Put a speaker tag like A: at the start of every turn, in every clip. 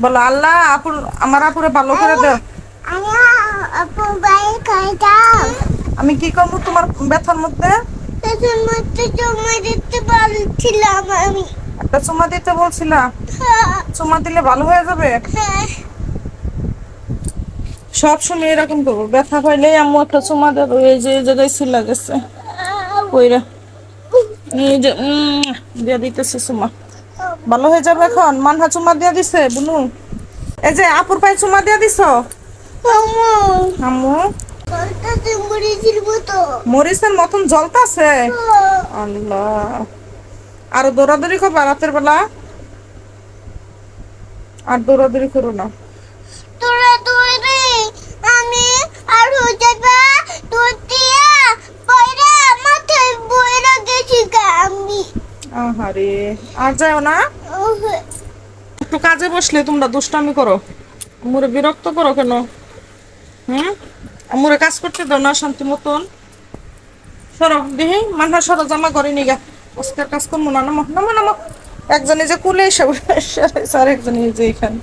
A: বলো আল্লাহ আপুর আমার আপুরে ভালো করে দাও।
B: আমি
A: কি করব তোমার ব্যথার মধ্যে?
B: তখন মধ্যে জমা দিতে বলছিলাম আমি।
A: একটা চুমা দিতে বলছিলা?
B: হ্যাঁ,
A: চুমা দিলে ভালো হয়ে যাবে?
B: হ্যাঁ।
A: সব সময় এরকম করব। ব্যথা পাইলেই আম্মু একটা চুমা দেবো এই যে জায়গায় ছিলা গেছে। কইরা। এই যে উম, দিয়ে দিতেছে চুমা। ভালো হয়ে যাবে এখন? মানহা চুমা দিয়ে দিছে বুনু। এই যে আপুর পায়ে চুমা দিয়ে দিছ?
B: আম্মু।
A: আম্মু। মরিচের মতন
B: জলতাছে।
A: আল্লাহ। আর দৌড়াদৌড়ি করবা রাতের বেলা? আর দৌড়াদৌড়ি করো না। আহারে, আর যাও না? একটু কাজে বসলে তোমরা দুষ্টামি করো। আমুরে বিরক্ত করো কেন? হুম? আমুরে কাজ করতে দাও না, শান্তি মতন। সরো, দেখি মানহা সরো, জামা করে নিগা আজকের কাজ করব না, নামো নামো নামো। একজনে যে কুলে এসে স্যার একজনে যে এখানে।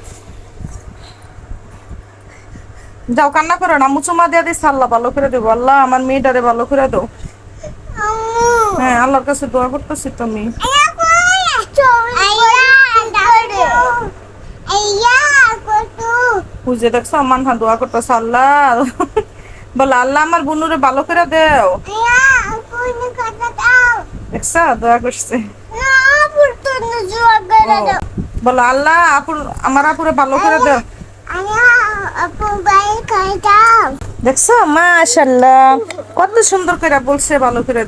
A: যাও, কান্না করো না মুচুমা দিয়ে দিস আল্লাহ ভালো করে দেবো। আল্লাহ আমার মেয়েটারে ভালো করে
B: আম্মু
A: হ্যাঁ আল্লাহর কাছে দোয়া করতেছি তুমি। বুঝে দেখছ দোয়া করতেছে, আল্লাহ। বলে, আল্লাহ আমার বুনুরে ভালো করে দেও। দোয়া করছে। বলো, আল্লাহ, আপুর, আমার আপুরে ভালো করে দেও। দেখছ মাশাল্লাহ কত সুন্দর করে বলছে, ভালো করে